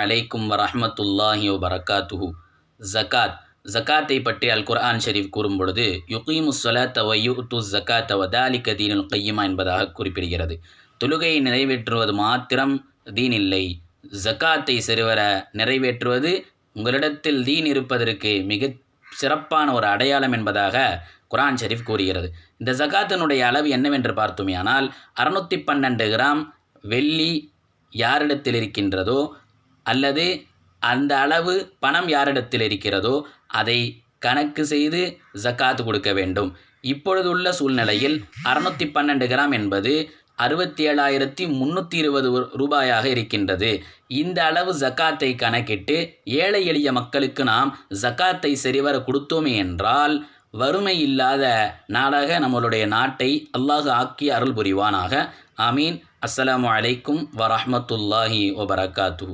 அலைக்கும் வரஹ்மத்துல்லாஹி வரகாத்துஹு ஜகாத் ஜக்காத்தை பற்றி அல் குர்ஆன் ஷரீஃப் கூறும் பொழுது யுகீமு சொலாத்த வயூத்து ஜக்காத்த வதாலிக்க தீனுல் கையுமா என்பதாக குறிப்பிடுகிறது. தொழுகையை நிறைவேற்றுவது மாத்திரம் தீன் இல்லை. ஜக்காத்தை சிறுவர நிறைவேற்றுவது உங்களிடத்தில் தீன் இருப்பதற்கு மிக சிறப்பான ஒரு அடையாளம் என்பதாக குர்ஆன் ஷரீஃப் கூறுகிறது. இந்த ஜகாத்தினுடைய அளவு என்னவென்று பார்த்தோமேயானால் அறுநூற்றி பன்னெண்டு கிராம் வெள்ளி யாரிடத்தில் இருக்கின்றதோ அல்லது அந்த அளவு பணம் யாரிடத்தில் இருக்கிறதோ அதை கணக்கு செய்து ஜக்காத் கொடுக்க வேண்டும். இப்பொழுதுள்ள சூழ்நிலையில் அறுநூற்றி பன்னெண்டு கிராம் என்பது அறுபத்தி ஏழாயிரத்தி முந்நூற்றி இருபது ரூபாயாக இருக்கின்றது. இந்த அளவு ஜக்காத்தை கணக்கிட்டு ஏழை எளிய மக்களுக்கு நாம் ஜக்காத்தை சரிவர கொடுத்தோமே என்றால் வறுமை இல்லாத நாடாக நம்மளுடைய நாட்டை அல்லாஹ் ஆக்கி அருள் புரிவானாக. ஆமீன். அஸ்ஸலாமு அலைக்கும் வரஹ்மத்துல்லாஹி வபரகாத்து